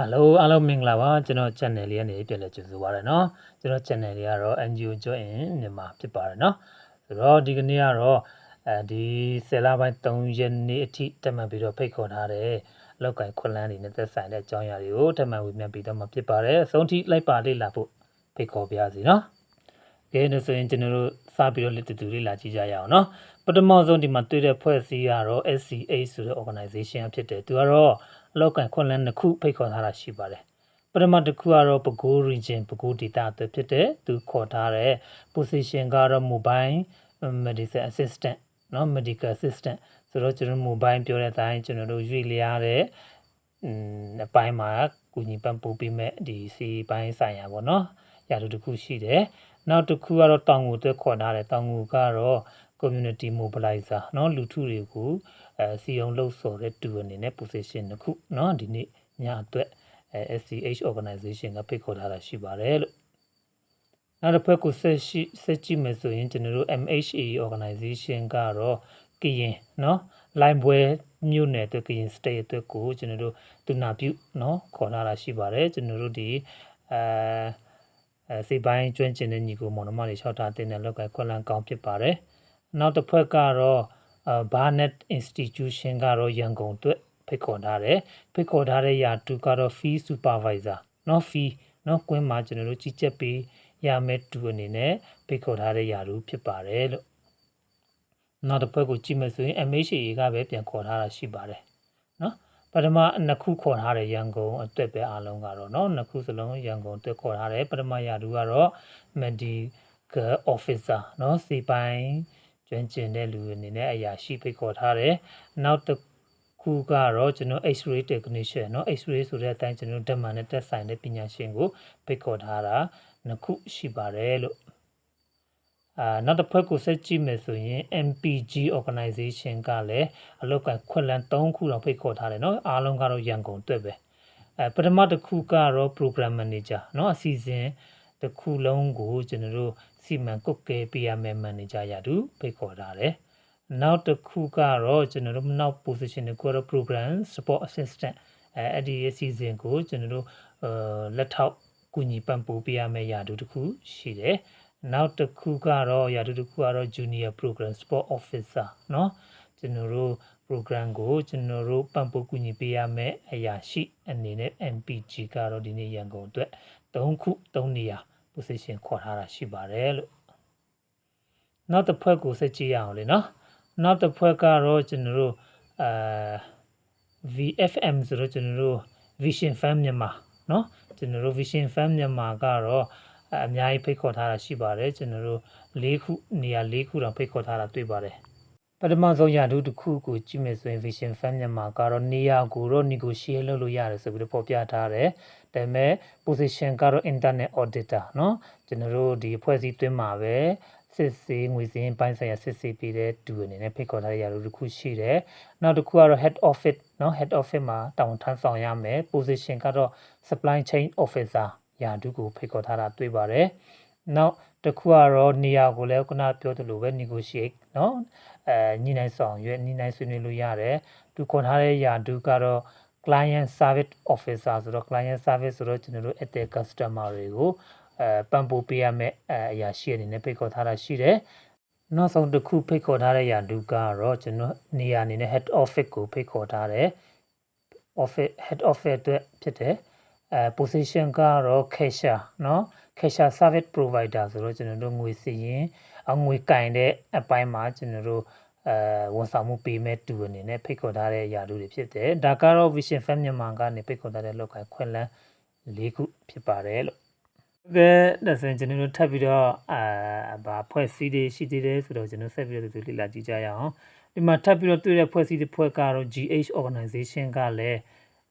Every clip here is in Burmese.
Hello အားလုံးမင်္ဂလာပါကျွန်တော် channel လေးကနေပြန်လည်ကြိုဆိုပါရနော်ကျွန်တော် channel လေးကတော့ NGO Join in မြန်မာဖြစ်ပါတယ်နော်ဆိုတော့ဒီကနေ့ကတော့အဲဒီ10လပိုင်း3ရက်နေ့အထိတက်မှတ်ပြီးတော့ဖိတ်ခေါ်ထားတဲ့လောက်ကိုင်ခွန်လန်းတွေနဲ့သက်ဆိုင်တဲ့အကြောင်းအရာတွေကိုတက်မှတ်ဝေမျှပြီးတော့မှဖြစ်ပါတယ်အဆုံးထိလိုက်ပါလေ့လာဖို့ဖိတ်ခေါ်ပါရစေနော်ကဲဒါဆိုရင်ကျွန်တော်တို့စပြီးတော့လက်တူတူလေးလာကြည့်ကြရအောင်နော်ပထမဆုံးဒီမှာတွေ့တဲ့ဖွဲ့စည်းကတော့ SCH ဆိုတဲ့ organization ဖြစ်တယ်သူကတော့ အလောက်ကန်ခွန်လန်းတစ်ခုဖိတ်ခေါ်ထားတာရှိပါတယ်ပထမတစ်ခုကတော့ပဲခူး region ပဲခူး data အတွက်ဖြစ်တယ်သူခေါ်ထားတဲ့ position ကတော့ mobile medicine assistant เนาะ medical assistant ဆိုတော့ကျွန်တော် mobile ပြောတဲ့အတိုင်းကျွန်တော်တို့ရွေ့လျားတဲ့ อืมအပိုင်းမှာကုညီပံ့ပိုးပေးမဲ့ဒီစီပိုင်းဆိုင်ရာပေါ့နော်ရာထူးတစ်ခုရှိတယ်နောက်တစ်ခုကတော့တောင်ငူအတွက်ခေါ်ထားတယ်တောင်ငူကတော့ community mobilizer เนาะလူထုတွေကို အဲစီအောင်လှုပ်ဆော်တဲ့တူအနေနဲ့ position တစ်ခုเนาะဒီနေ့ညအတွက်အဲ SCH organization ကဖိတ်ခေါ်ထားတာရှိပါတယ်လို့နောက်တစ်ဖက်ကိုဆက်ရှိဆက်ကြည့်မယ်ဆိုရင်ကျွန်တော်တို့ MHA organization ကတော့ကရင်เนาะ line ပွဲမြို့နယ်အတွက်ကရင် state အတွက်ကိုကျွန်တော်တို့တူနာပြုเนาะခေါ်လာတာရှိပါတယ်ကျွန်တော်တို့ဒီအဲအဲစိတ်ပိုင်းကျွမ်းကျင်တဲ့ညီကိုမောင်နှမတွေလျှောက်ထားတဲ့လောက်ကခွက်လန်းကောင်းဖြစ်ပါတယ်နောက်တစ်ဖက်ကတော့ အဲ Barnet Institution ကတော့ရန်ကုန်အတွက်ဖိတ်ခေါ်ထားတယ်ဖိတ်ခေါ်ထားတဲ့ယာတူကတော့ fee supervisor เนาะ fee เนาะကွင်းမှာကျွန်တော်တို့ကြီးကြပ်ပေးရမယ့်တူအနေနဲ့ဖိတ်ခေါ်ထားတဲ့ယာတူဖြစ်ပါတယ်လို့နောက်တစ်ဖက်ကိုကြည့်မယ်ဆိုရင် MHA ကပဲပြန်ခေါ်ထားတာရှိပါတယ်နော်ပထမနှစ်ခုခေါ်ထားတဲ့ရန်ကုန်အတွက်ပဲအားလုံးကတော့နော်နှစ်ခုစလုံးရန်ကုန်အတွက်ခေါ်ထားတယ်ပထမရာထူးကတော့ medical officer နော်စီပိုင်း ကျွမ်းကျင်တဲ့လူအနေနဲ့အရာရှိဖိတ်ခေါ်ထားတယ်နောက်တစ်ခုကတော့ကျွန်တော် X-ray technician เนาะ X-ray ဆိုတဲ့အတိုင်းကျွန်တော်ဓာတ်မှန်နဲ့တက်ဆိုင်တဲ့ပညာရှင်ကိုဖိတ်ခေါ်ထားတာနှစ်ခုရှိပါတယ်လို့အာနောက်တစ်ဖက်ကိုဆက်ကြည့်မယ်ဆိုရင် MPG organization ကလည်းအလောက်ကခွက်လန်3ခုတော့ဖိတ်ခေါ်ထားတယ်เนาะအားလုံးကတော့ရန်ကုန်အတွက်ပဲအဲပထမတစ်ခုကတော့ program manager เนาะအစီအစဉ်တစ်ခုလုံးကိုကျွန်တော်တို့ စီမံကုတ်ကဲပေးရမယ် manager ရတူဖိတ်ခေါ်ထားတယ်နောက်တစ်ခုကတော့ကျွန်တော်တို့နောက် position တစ်ခုကတော့ program support assistant အဲအဲ့ဒီအစီအစဉ်ကိုကျွန်တော်တို့လက်ထောက်ကူညီပံ့ပိုးပေးရမယ့်ရာထူးတစ်ခုရှိတယ်နောက်တစ်ခုကတော့ရာထူးတစ်ခုကတော့ Junior Program Sport Officer เนาะကျွန်တော်တို့ program ကိုကျွန်တော်တို့ပံ့ပိုးကူညီပေးရမယ့်အရာရှိအနေနဲ့ MPG ကတော့ဒီနေ့ရန်ကုန်အတွက်3ခု3နေရာ position ခေါ်ထားတာရှိပါတယ်လို့နောက်တစ်ဖွဲ့ကိုဆက်ကြည့်ရအောင်လေเนาะနောက်တစ်ဖွဲ့ကတော့ကျွန်တော်တို့အာ VFM ဆိုတော့ကျွန်တော်တို့ Vision Fan မြန်မာเนาะကျွန်တော်တို့ Vision Fan မြန်မာကတော့အများကြီးဖိတ်ခေါ်ထားတာရှိပါတယ်ကျွန်တော်တို့၄ခုနေရာ၄ခုတော့ဖိတ်ခေါ်ထားတာတွေ့ပါတယ် ပထမဆုံးရာထူးတစ်ခုကိုကြည့်မယ်ဆိုရင် Vision Fan မြန်မာကတော့နေရာကိုတော့ negotiate လုပ်လို့ရတယ်ဆိုပြီးတော့ဖော်ပြထားတယ်ဒါပေမဲ့ position ကတော့ internet auditor เนาะကျွန်တော်တို့ဒီအဖွဲ့အစည်းတွင်းမှာပဲစစ်ဆေးငွေစင်းပိုင်းဆိုင်ရာစစ်ဆေးပေးတဲ့တူအနေနဲ့ဖိတ်ခေါ်ထားတဲ့ရာထူးတစ်ခုရှိတယ်။နောက်တစ်ခုကတော့ head office เนาะ head office မှာတာဝန်ထမ်းဆောင်ရမယ်။ position ကတော့ supply chain officer ရာထူးကိုဖိတ်ခေါ်ထားတာတွေ့ပါတယ်။နောက် တစ်ခုကတော့နေရာကိုလည်းခုနပြောသလိုပဲ negotiate เนาะအဲညှိနှိုင်းဆောင်ရွက်ညှိနှိုင်းဆွေးနွေးလို့ရတယ်။သူခေါ်ထားတဲ့ရာထူးကတော့ client service officer ဆိုတော့ client service ဆိုတော့ကျွန်တော်တို့ at the customer တွေကိုအဲပံ့ပိုးပေးရမယ့်အဲအရာရှိအနေနဲ့ဖိတ်ခေါ်ထားတာရှိတယ်။နောက်ဆုံးတစ်ခုဖိတ်ခေါ်ထားတဲ့ရာထူးကတော့ကျွန်တော်နေရာအနေနဲ့ head office ကိုဖိတ်ခေါ်ထားတယ်။ office head office အတွက်ဖြစ်တယ်။အဲ position ကတော့ cashier เนาะ cashier service provider ဆိုတော့ကျွန်တော်တို့ငွေစီရင်အငွေကင်တဲ့အပိုင်းမှာကျွန်တော်တို့အဲဝန်ဆောင်မှုပေးမဲ့တူအနေနဲ့ဖိတ်ခေါ်ထားတဲ့ຢာတူတွေဖြစ်တယ်ဒါကတော့ Vision Fam မြန်မာကနေဖိတ်ခေါ်ထားတဲ့လောက်ကိုင်ခွင့်လန်း၄ခုဖြစ်ပါတယ်လို့ကဲဒါဆိုရင်ကျွန်တော်တို့ထပ်ပြီးတော့အာဘာဖွဲ့စည်းတွေရှိသေးတယ်ဆိုတော့ကျွန်တော်ဆက်ပြီးတော့ဒီလေ့လာကြည့်ကြရအောင်ဒီမှာထပ်ပြီးတော့တွေ့တဲ့ဖွဲ့စည်းတဲ့ဖွဲ့ကတော့ GH organization ကလည်း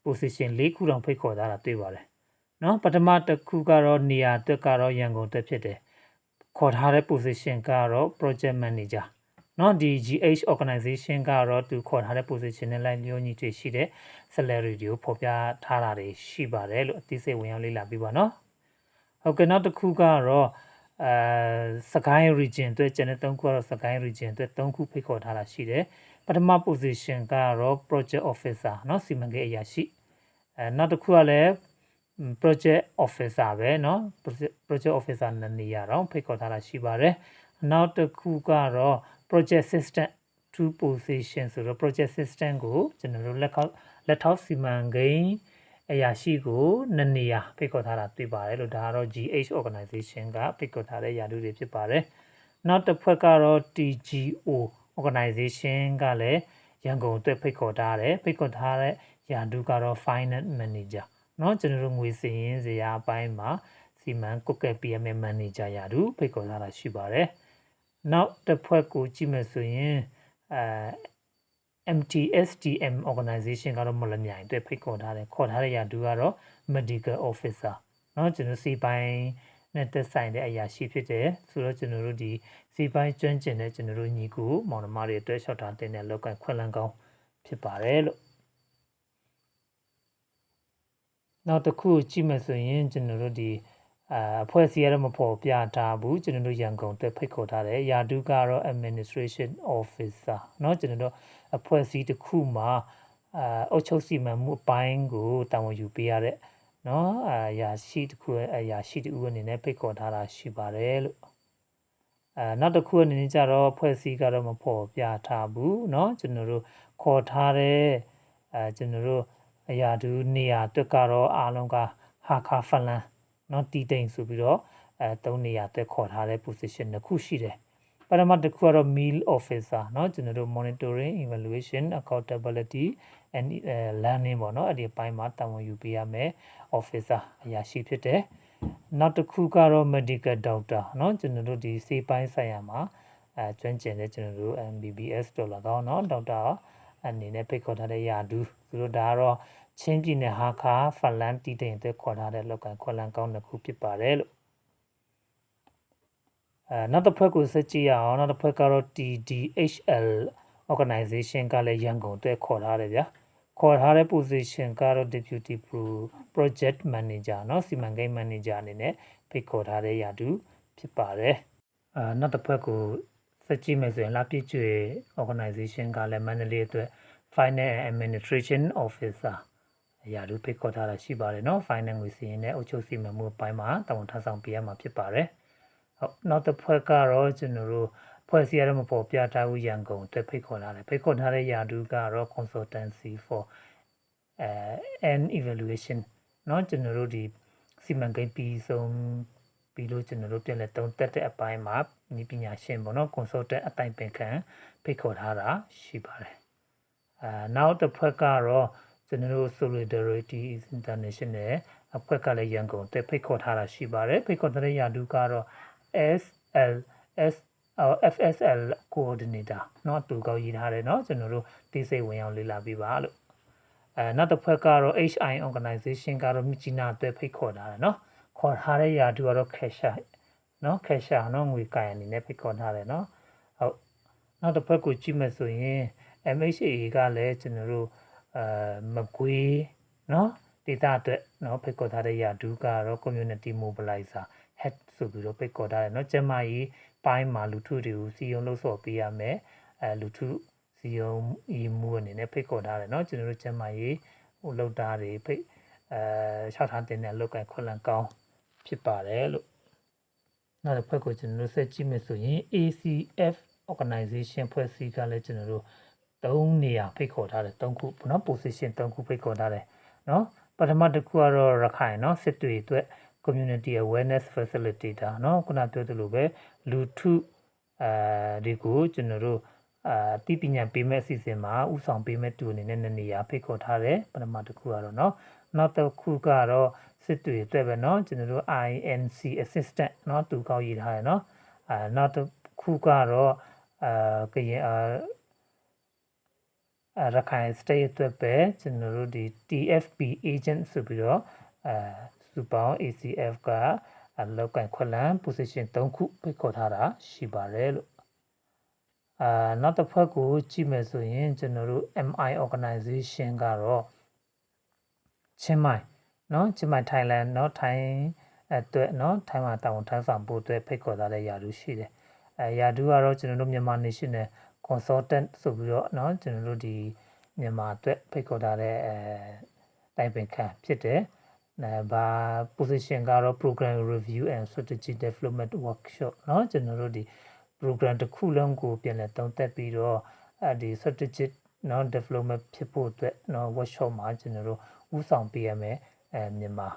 position ၄ခုတောင်ဖိတ်ခေါ်ထားတာတွေ့ပါတယ်။ နော်ပထမတစ်ခုကတော့နေရာအတွက်ကတော့ရန်ကုန်တက်ဖြစ်တယ်။ခေါ်ထားတဲ့ position ကတော့ project manager နော်ဒီ GH organization ကတော့သူခေါ်ထားတဲ့ position နဲ့လိုက်လျောညီတွေရှိတဲ့ salary တွေကိုဖော်ပြထားတာတွေရှိပါတယ်လို့အသိစိတ်ဝင်ရောက်လေ့လာပြီးပါနော်။ဟုတ်ကဲ့နောက်တစ်ခုကတော့အဲစကိုင်း region အတွက်ကျန်တဲ့၃ခုကတော့စကိုင်း region အတွက်၃ခုဖိတ်ခေါ်ထားတာရှိတယ်ပထမ position ကတော့ project officer เนาะစီမံကိန်းအရာရှိ အဲနောက်တစ်ခုကလည်း project officer ပဲเนาะ project officer နှစ်နေရာတော့ဖိတ်ခေါ်ထားတာရှိပါတယ်နောက်တစ်ခုကတော့ project assistant to position ဆိုတော့ project assistant ကိုကျွန်တော်တို့လက်ထောက်လက်ထောက်စီမံကိန်းအရာရှိကိုနှစ်နေရာဖိတ်ခေါ်ထားတာတွေ့ပါတယ်လို့ဒါကတော့ GH organization ကဖိတ်ခေါ်ထားတဲ့ယာတုတွေဖြစ်ပါတယ်နောက်တစ်ဖွဲ့ကတော့ TGO organization ကလည်းရန်ကုန်အတွက်ဖိတ်ခေါ်ထားတယ်ဖိတ်ခေါ်ထားတဲ့ယာတုကတော့ finance manager เนาะကျွန်တော်တို့ငွေစည်ရင်းစရာအပိုင်းမှာစီမံကွက်ကက်ပြရမယ့်မန်နေဂျာယာတူဖိတ်ခေါ်လာတာရှိပါတယ်။နောက်တစ်ဖွဲ့ကိုကြည့်မယ်ဆိုရင်အဲ MTSTM organization ကတော့မလမြိုင်အတွက်ဖိတ်ခေါ်ထားတယ်ခေါ်ထားတဲ့ယာတူကတော့ medical officer เนาะကျွန်တော်စီပိုင်းနဲ့သက်ဆိုင်တဲ့အရာရှိဖြစ်တယ်ဆိုတော့ကျွန်တော်တို့ဒီစီပိုင်းကျွမ်းကျင်တဲ့ကျွန်တော်တို့ညီကူမောင်နှမတွေအတွက်လျှောက်ထားတဲ့လောက်ကန်ခွင့်လန်းကောင်းဖြစ်ပါတယ်လို့ နောက်တစ်ခုကြည့်မယ်ဆိုရင်ကျွန်တော်တို့ဒီအာအဖွဲ့အစည်းရတော့မဖော်ပြထားဘူးကျွန်တော်တို့ရန်ကုန်တက်ဖိတ်ခေါ်ထားတယ်ယာတုကတော့ administration officer เนาะကျွန်တော်တို့အဖွဲ့အစည်းတစ်ခုမှာအာအုပ်ချုပ်စီမံမှုအပိုင်းကိုတာဝန်ယူပေးရတဲ့เนาะအာယာရှိတစ်ခုရဲ့အရာရှိတူအနေနဲ့ဖိတ်ခေါ်ထားတာရှိပါတယ်လို့အဲနောက်တစ်ခုအနေနဲ့ကြတော့ဖွဲ့စည်းကတော့မဖော်ပြထားဘူးเนาะကျွန်တော်တို့ခေါ်ထားတဲ့အဲကျွန်တော်တို့ အရာတူနေရာအတွက်ကတော့အားလုံးကဟာခါဖလန်เนาะတီတိန်ဆိုပြီးတော့အဲသုံးနေရာအတွက်ခေါ်ထားတဲ့ position တစ်ခုရှိတယ်ပထမတစ်ခုကတော့ meal officer เนาะကျွန်တော်တို့ monitoring evaluation accountability and uh, learning ပေါ့เนาะအဲ့ဒီအပိုင်းမှာတာဝန်ယူပေးရမယ် officer အရာရှိဖြစ်တယ်နောက်တစ်ခုကတော့ medical doctor เนาะကျွန်တော်တို့ဒီစေပိုင်းဆိုင်ရာမှာအဲကျွမ်းကျင်တဲ့ကျွန်တော်တို့ MBBS ဒေါ်လာကောင်းเนาะဒေါက်တာ အနေနဲ့ဖိတ်ခေါ်ထားတဲ့ယာဒူသူတို့ဒါကတော့ချင်းပြည်နယ်ဟာခါဖလန်တီတိန်အတွက်ခေါ်ထားတဲ့လောက်ကန်ခွက်လန်ကောင်းတစ်ခုဖြစ်ပါတယ်လို့အဲနောက်တစ်ဖွဲ့ကိုစကြည့်ရအောင်နောက်တစ်ဖွဲ့ကတော့ TDHL organization ကလည်းရန်ကုန်အတွက်ခေါ်ထားတယ်ဗျာခေါ်ထားတဲ့ position ကတော့ deputy project manager เนาะစီမံကိန်း manager အနေနဲ့ဖိတ်ခေါ်ထားတဲ့ယာတူဖြစ်ပါတယ်အာနောက်တစ်ဖွဲ့ကို စကြည့်မယ်ဆိုရင်လာပြည့်ကျွေ organization ကလည်း Mandalay အတွက် Finance and Administration Officer အရာတို့ဖိတ်ခေါ်ထားတာရှိပါတယ်เนาะ Finance ငွေစီရင်နဲ့အုပ်ချုပ်စီမံမှုအပိုင်းမှာတာဝန်ထမ်းဆောင်ပေးရမှာဖြစ်ပါတယ်ဟုတ်နောက်တစ်ဖွဲ့ကတော့ကျွန်တော်တို့ဖွဲ့စည်းရတဲ့မပေါ်ပြထားဘူးရန်ကုန်အတွက်ဖိတ်ခေါ်လာတယ်ဖိတ်ခေါ်ထားတဲ့ယာတူကတော့ consultancy for uh an evaluation เนาะကျွန်တော်တို့ဒီစီမံကိန်းပြီးဆုံးပြီးလို့ကျွန်တော်တို့ပြန်လဲတုံးတက်တဲ့အပိုင်းမှာ ဤပညာရှင်ပေါ့နော် consultant အတိုင်ပင်ခံဖိတ်ခေါ်ထားတာရှိပါတယ်အာနောက်တစ်ဖွဲ့ကတော့ကျွန်တော်တို့ solidarity international အဖွဲ့ကလည်းရန်ကုန်တက်ဖိတ်ခေါ်ထားတာရှိပါတယ်ဖိတ်ခေါ်တဲ့ရာဒူကတော့ SLS FSL coordinator เนาะတူကောက်ရေးထားတယ်เนาะကျွန်တော်တို့တိစိတ်ဝင်အောင်လေ့လာပြီးပါလို့အဲနောက်တစ်ဖွဲ့ကတော့ HI organization ကတော့မြချီနာအတွက်ဖိတ်ခေါ်ထားတယ်เนาะခေါ်ထားတဲ့ရာတူကတော့ cashier เนาะ cashier เนาะငွေကိုင်အနေနဲ့ဖိတ်ခေါ်ထားတယ်เนาะဟုတ်နောက်တစ်ဖက်ကိုကြည့်မယ်ဆိုရင် MHA ကလည်းကျွန်တော်တို့အဲမကွေးเนาะဒေတာအတွက်เนาะဖိတ်ခေါ်ထားတဲ့ရာဒူးကတော့ community mobilizer head ဆိုပြီးတော့ဖိတ်ခေါ်ထားတယ်เนาะကျမကြီးပိုင်းမှာလူထုတွေကိုစီယုံလို့ဆော်ပေးရမယ်အဲလူထုစီယုံဤမှုအနေနဲ့ဖိတ်ခေါ်ထားတယ်เนาะကျွန်တော်တို့ကျမကြီးဟိုလောက်တာတွေဖိတ်အဲရှောက်ထားတဲ့နဲ့လောက်ကခွက်လန်ကောင်းဖြစ်ပါတယ်လို့ နောက်တစ်ဖက်ကိုကျွန်တော်တို့ဆက်ကြည့်မယ်ဆိုရင် ACF organization ဖွဲ့စည်းကလည်းကျွန်တော်တို့၃နေရာဖိတ်ခေါ်ထားတယ်၃ခုเนาะ position ၃ခုဖိတ်ခေါ်ထားတယ်เนาะပထမတစ်ခုကတော့ရခိုင်เนาะစစ်တွေအတွက် community awareness facilitator เนาะခုနပြောသလိုပဲလူထုအဲဒီကိုကျွန်တော်တို့အာတိပညာပေးမဲ့အစီအစဉ်မှာဥဆောင်ပေးမဲ့တူအနေနဲ့နေရာဖိတ်ခေါ်ထားတယ်ပထမတစ်ခုကတော့เนาะ နောက်တစ်ခုကတော့စစ်တွေအတွက်ပဲเนาะကျွန်တော်တို့ INC assistant เนาะသူကောက်ရေးထားတယ်เนาะအာနောက်တစ်ခုကတော့အာကရင်အာရခိုင် state အတွက်ပဲကျွန်တော်တို့ဒီ TFP agent ဆိုပြီးတော့အဲစုပေါင်း ACF ကအလောက်ကန်ခွက်လန် position 3ခုဖိတ်ခေါ်ထားတာရှိပါတယ်လို့အာနောက်တစ်ဖက်ကိုကြည့်မယ်ဆိုရင်ကျွန်တော်တို့ MI organization ကတော့ ချင်းမိုင်เนาะချင်းမိုင် Thailand เนาะ Thai အတွက်เนาะ Thai မှာတာဝန်ထမ်းဆောင်ဖို့အတွက်ဖိတ်ခေါ်ထားတဲ့ယာတူရှိတယ်အဲယာတူကတော့ကျွန်တော်တို့မြန်မာ National Consultant ဆိုပြီးတော့เนาะကျွန်တော်တို့ဒီမြန်မာအတွက်ဖိတ်ခေါ်ထားတဲ့အဲ တိုင်ပင်ခံဖြစ်တယ်အဲဘာ position ကတော့ program review and strategy development workshop เนาะကျွန်တော်တို့ဒီ program တစ်ခုလုံးကိုပြန်လည်သုံးသပ်ပြီးတော့အဲဒီ strategic เนาะ development ဖြစ်ဖို့အတွက်เนาะ workshop မှာကျွန်တော်တို့ ဥဆောင်ပေးရမယ်အဲမြန်မာ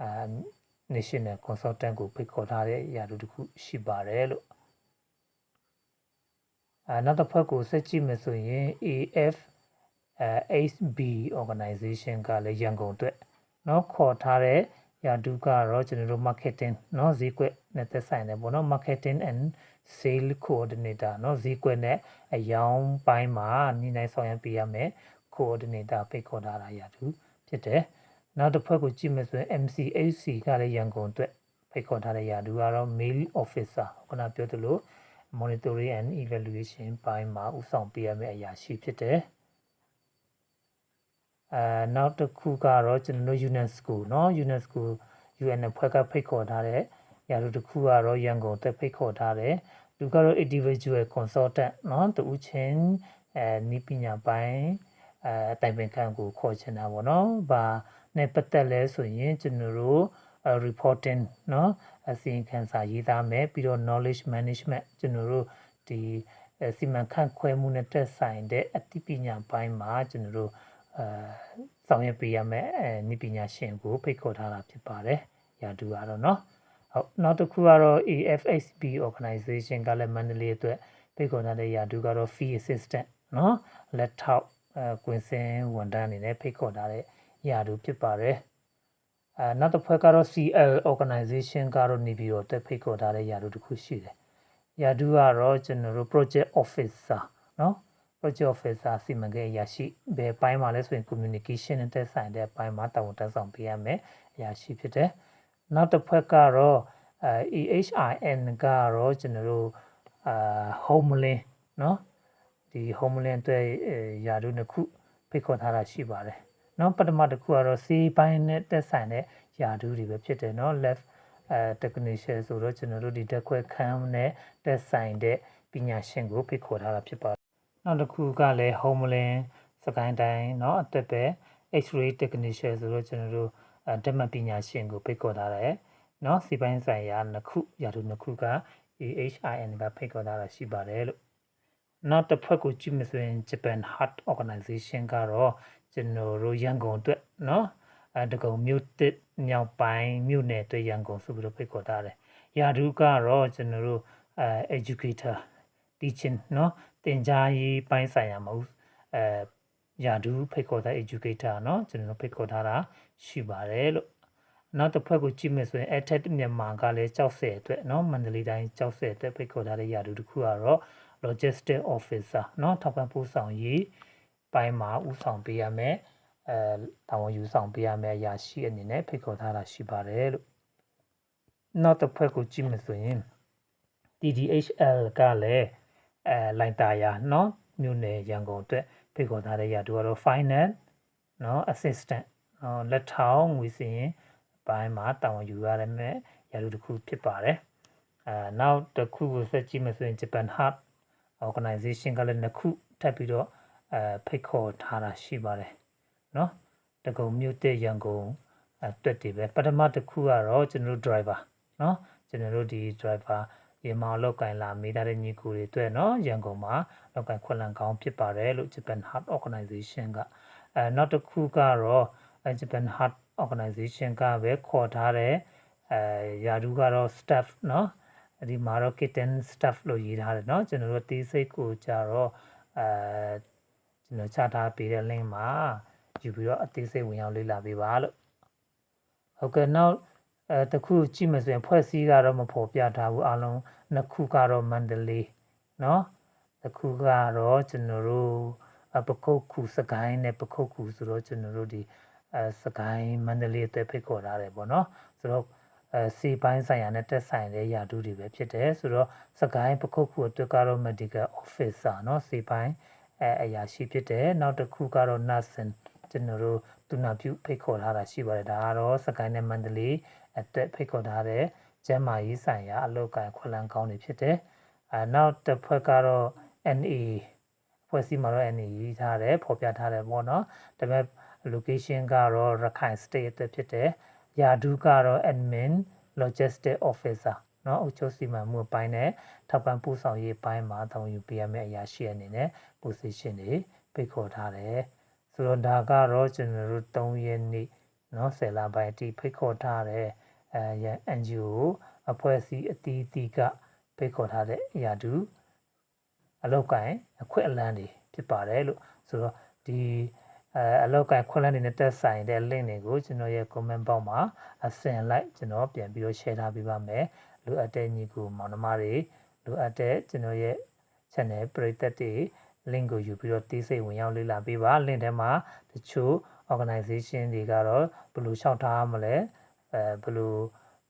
အဲ national consultant ကိုဖိတ်ခေါ်ထားတဲ့ရာထူးတစ်ခုရှိပါတယ်လို့အဲနောက်တစ်ဖက်ကိုဆက်ကြည့်မယ်ဆိုရင် AF အဲ HB organization ကလည်းရန်ကုန်အတွက်เนาะခေါ်ထားတဲ့ရာထူးကတော့ကျွန်တော်တို့ marketing เนาะဈေးကွက်နဲ့သက်ဆိုင်တယ်ပေါ့เนาะ marketing and sale coordinator เนาะဈေးကွက်နဲ့အယောင်းပိုင်းမှာနှိမ့်နိုင်ဆောင်ရွက်ပေးရမယ် coordinator ဖိတ်ခေါ်ထားတာရာထူး ဖြစ်တယ်နောက်တစ်ဖက်ကိုကြည့်မယ်ဆိုရင် MCHC ကလည်းရန်ကုန်အတွက်ဖိတ်ခေါ်ထားတဲ့ရာထူးကတော့ mail officer ခုနပြောသလို monitoring and evaluation ပိုင်းမှာဥဆောင်ပေးရမယ့်အရာရှိဖြစ်တယ်အဲနောက်တစ်ခုကတော့ကျွန်တော်တို့ UNESCO เนาะ UNESCO UN ဖွဲ့ကဖိတ်ခေါ်ထားတဲ့ရာထူးတစ်ခုကတော့ရန်ကုန်တက်ဖိတ်ခေါ်ထားတယ်သူကတော့ individual consultant เนาะတူချင်းအဲနိပညာပိုင်း အဲအတိုင်ပင်ခံကိုခေါ်ချင်တာပေါ့နော်။ဘာနဲ့ပတ်သက်လဲဆိုရင်ကျွန်တော်တို့ reporting เนาะအစီရင်ခံစာရေးသားမယ်ပြီးတော့ knowledge management ကျွန်တော်တို့ဒီစီမံခန့်ခွဲမှုနဲ့တက်ဆိုင်တဲ့အသိပညာပိုင်းမှာကျွန်တော်တို့အဲဆောင်ရွက်ပေးရမယ်အဲနိပညာရှင်ကိုဖိတ်ခေါ်ထားတာဖြစ်ပါတယ်။ရာတူကတော့เนาะဟုတ်နောက်တစ်ခုကတော့ AFSB organization ကလည်းမန္တလေးအတွက်ဖိတ်ခေါ်ထားတဲ့ရာတူကတော့ fee assistant เนาะလက်ထောက် အဲကွင်းစင်ဝန်ထမ်းအနေနဲ့ဖိတ်ခေါ်ထားတဲ့ရာတူဖြစ်ပါတယ်အဲနောက်တစ်ဖွဲ့ကတော့ CL organization ကတော့နေပြီးတော့တက်ဖိတ်ခေါ်ထားတဲ့ရာတူတစ်ခုရှိတယ်ရာတူကတော့ကျွန်တော်တို့ project officer เนาะ project officer စီမံကိန်းအရာရှိဘယ်ပိုင်းမှာလဲဆိုရင် communication နဲ့သက်ဆိုင်တဲ့ပိုင်းမှာတာဝန်ထမ်းဆောင်ပေးရမယ်အရာရှိဖြစ်တယ်နောက်တစ်ဖွဲ့ကတော့အဲ EHIN ကတော့ကျွန်တော်တို့အာ homeland เนาะ ဒီ homeland အတွက်ယာတို့နှစ်ခုဖိတ်ခေါ်ထားတာရှိပါတယ်เนาะပထမတစ်ခုကတော့စီးပိုင်းနဲ့သက်ဆိုင်တဲ့ယာတို့တွေပဲဖြစ်တယ်เนาะ left အဲ technician ဆိုတော့ကျွန်တော်တို့ဒီတက်ခွဲခန်းနဲ့သက်ဆိုင်တဲ့ပညာရှင်ကိုဖိတ်ခေါ်ထားတာဖြစ်ပါတယ်နောက်တစ်ခုကလည်း homeland စကိုင်းတိုင်းเนาะအသက်ပဲ X-ray technician ဆိုတော့ကျွန်တော်တို့ဓာတ်မှတ်ပညာရှင်ကိုဖိတ်ခေါ်ထားတယ်เนาะစီပိုင်းဆိုင်ရာနှစ်ခုယာတို့နှစ်ခုက AHIN ကဖိတ်ခေါ်ထားတာရှိပါတယ်လို့ နောက်တစ်ဖက်ကိုကြည့်မဆိုရင် Japan Heart Organization ကတော့ကျွန်တော်တို့ရန်ကုန်အတွက်เนาะအဲတကုံမြို့တစ်မြောက်ပိုင်းမြို့နယ်အတွက်ရန်ကုန်ဆိုပြီးတော့ဖိတ်ခေါ်ထားတယ်ယာဒူကတော့ကျွန်တော်တို့အဲ educator teaching เนาะသင်ကြားရေးပိုင်းဆိုင်ရာမဟုတ်အဲယာဒူဖိတ်ခေါ်တဲ့ educator เนาะကျွန်တော်ဖိတ်ခေါ်ထားတာရှိပါတယ်လို့နောက်တစ်ဖက်ကိုကြည့်မယ်ဆိုရင် ATET မြန်မာကလည်းကြောက်စဲအတွက်เนาะမန္တလေးတိုင်းကြောက်စဲအတွက်ဖိတ်ခေါ်ထားတဲ့ယာဒူတစ်ခုကတော့ logistic officer เนาะထောက်ပံ့ပို့ဆောင်ရေးပိုင်းမှာဦးဆောင်ပေးရမယ်အဲတာဝန်ယူဆောင်ပေးရမယ်အရာရှိအနေနဲ့ဖိတ်ခေါ်ထားတာရှိပါတယ်လို့နောက်တစ်ဖက်ကိုကြည့်မယ်ဆိုရင် TDHL ကလည်းအဲလိုင်တာယာเนาะမြို့နယ်ရန်ကုန်အတွက်ဖိတ်ခေါ်ထားတဲ့ရာတူကတော့ finance เนาะ assistant เนาะလက်ထောင်ငွေစင်ရင်ဘိုင်းမှာတာဝန်ယူရတဲ့မဲ့ရာတူတစ်ခုဖြစ်ပါတယ်အဲနောက်တစ်ခုကိုဆက်ကြည့်မယ်ဆိုရင် Japan Hub organization ကလည်းနှစ်ခုထပ်ပြီးတော့အဲဖိတ်ခေါ်ထားတာရှိပါတယ်เนาะတကုံမြို့တဲ့ရန်ကုန်အတွက်တည်ပဲပထမတစ်ခုကတော့ကျွန်တော်တို့ driver เนาะကျွန်တော်တို့ဒီ driver ရေမောင်လောက်ကင်လာမိသားတဲ့ညီကိုတွေအတွက်เนาะရန်ကုန်မှာလောက်ကင်ခွန်လန်ကောင်းဖြစ်ပါတယ်လို့ Japan Heart Organization ကအဲနောက်တစ်ခုကတော့ Japan Heart Organization ကပဲခေါ်ထားတဲ့အဲယာဒူကတော့ staff เนาะ ဒီမှာတော့ kitten staff လို့ရေးထားတယ်เนาะကျွန်တော်တို့တီးစိတ်ကိုကြတော့အဲကျွန်တော်ချထားပေးတဲ့ link မှာယူပြီးတော့အသေးစိတ်ဝင်ရောက်လေ့လာပေးပါလို့ဟုတ်ကဲ့နောက်အဲတခုကြည့်မယ်ဆိုရင်ဖွဲ့စည်းကတော့မဖော်ပြထားဘူးအလုံးနှစ်ခုကတော့မန္တလေးเนาะတခုကတော့ကျွန်တော်တို့ပခုတ်ခုစကိုင်းနဲ့ပခုတ်ခုဆိုတော့ကျွန်တော်တို့ဒီအဲစကိုင်းမန္တလေးအတွက်ဖိတ်ခေါ်ထားတယ်ပေါ့နော်ဆိုတော့ အဲစီပိုင်းဆိုင်ရာနဲ့တက်ဆိုင်တဲ့ယာတူတွေပဲဖြစ်တယ်ဆိုတော့စကိုင်းပခုတ်ခုအတွက်ကတော့ medical officer เนาะစီပိုင်းအဲအရာရှိဖြစ်တယ်နောက်တစ်ခုကတော့ nursing ကျွန်တော်တို့သူနာပြုဖိတ်ခေါ်ထားတာရှိပါတယ်ဒါကတော့စကိုင်းနဲ့မန္တလေးအတွက်ဖိတ်ခေါ်ထားတဲ့ကျန်းမာရေးဆိုင်ရာအလုပ်ကိုင်ခွလန်ကောင်းတွေဖြစ်တယ်အဲနောက်တစ်ဖက်ကတော့ NA ဖွဲ့စည်းမှာတော့ NA ရေးထားတယ်ဖော်ပြထားတယ်ပေါ့နော်ဒါပေမဲ့ location ကတော့ရခိုင် state အတွက်ဖြစ်တယ် ယာဒူကတော့ admin logistic officer เนาะအုပ်ချုပ်စီမံမှုအပိုင်းနဲ့ထောက်ပံ့ပို့ဆောင်ရေးအပိုင်းမှာတာဝန်ယူပေးရမယ့်အရာရှိအနေနဲ့ position တွေဖိတ်ခေါ်ထားတယ်ဆိုတော့ဒါကတော့ကျွန်တော်တို့3ရက်နေ့เนาะ10လပိုင်းအထိဖိတ်ခေါ်ထားတဲ့အဲ NGO အဖွဲ့အစည်းအသီးသီးကဖိတ်ခေါ်ထားတဲ့အရာတူ အလောက်ကိုင်းအခွင့်အလမ်းတွေဖြစ်ပါတယ်လို့ဆိုတော့ဒီ အဲအလောက်ကိုင်းခွင့်အလမ်းတွေနဲ့တက်ဆိုင်တဲ့ link တွေကိုကျွန်တော်ရဲ့ comment box မှာအစင်လိုက်ကျွန်တော်ပြန်ပြီးတော့ share ထားပေးပါမယ်လိုအပ်တဲ့ညီကိုမောင်နှမတွေလိုအပ်တဲ့ကျွန်တော်ရဲ့ channel ပရိသတ်တွေ link ကိုယူပြီးတော့တီးစိတ်ဝင်ရောက်လေ့လာပေးပါ link ထဲမှာတချို့ organization တွေကတော့ဘယ်လိုရှောက်ထားရမလဲအဲဘယ်လို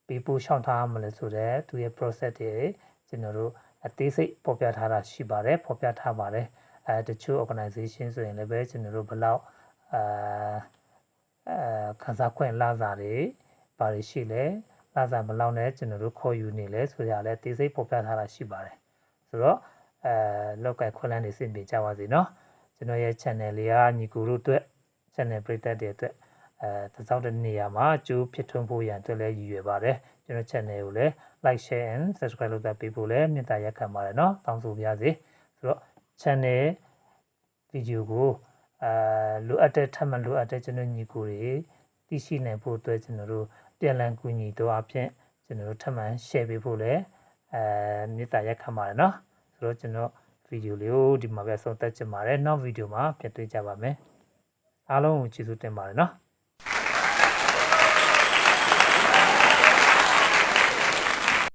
ပေးပို့ရှောက်ထားရမလဲဆိုတော့သူရဲ့ process တွေကျွန်တော်တို့အသေးစိတ်ပေါ်ပြထားတာရှိပါတယ်ပေါ်ပြထားပါတယ် အဲတချို့ organization ဆိုရင်လည်းပဲကျွန်တော်တို့ဘယ်လောက်အာအဲခန်းစားခွင့်လာစာတွေဘာတွေရှိလဲလာစာဘယ်လောက်နဲ့ကျွန်တော်တို့ခေါ်ယူနေလဲဆိုရလဲသေးစိတ်ပေါ်ပြထားတာရှိပါတယ်ဆိုတော့အဲလောက်ကခွင့်လန်းနေစင်ပြကြပါစေเนาะကျွန်တော်ရဲ့ channel လေးကညီကူတို့အတွက် channel ပရိသတ်တွေအတွက်အဲသစောက်တဲ့နေရာမှာအကျိုးဖြစ်ထွန်းဖို့ရန်အတွက်လည်းရည်ရွယ်ပါတယ်ကျွန်တော် channel ကိုလည်း like share and subscribe လုပ်တတ်ပေးဖို့လည်းမေတ္တာရက်ခံပါတယ်เนาะတောင်းဆိုပါရစေဆိုတော့ channel ဗီဒီယိုကိုအာလိုအပ်တဲ့ထပ်မံလိုအပ်တဲ့ကျွန်တော်ညီကိုတွေသိရှိနိုင်ဖို့အတွက်ကျွန်တော်တို့ပြန်လည်ကူညီတော့အဖြစ်ကျွန်တော်တို့ထပ်မံ share ပေးဖို့လည်းအဲမေတ္တာရက်ခံပါတယ်เนาะဆိုတော့ကျွန်တော်ဗီဒီယိုလေးကိုဒီမှာပဲဆုံးသက်ချင်ပါတယ်နောက်ဗီဒီယိုမှာပြန်တွေ့ကြပါမယ်အားလုံးကိုကျေးဇူးတင်ပါတယ်เนาะ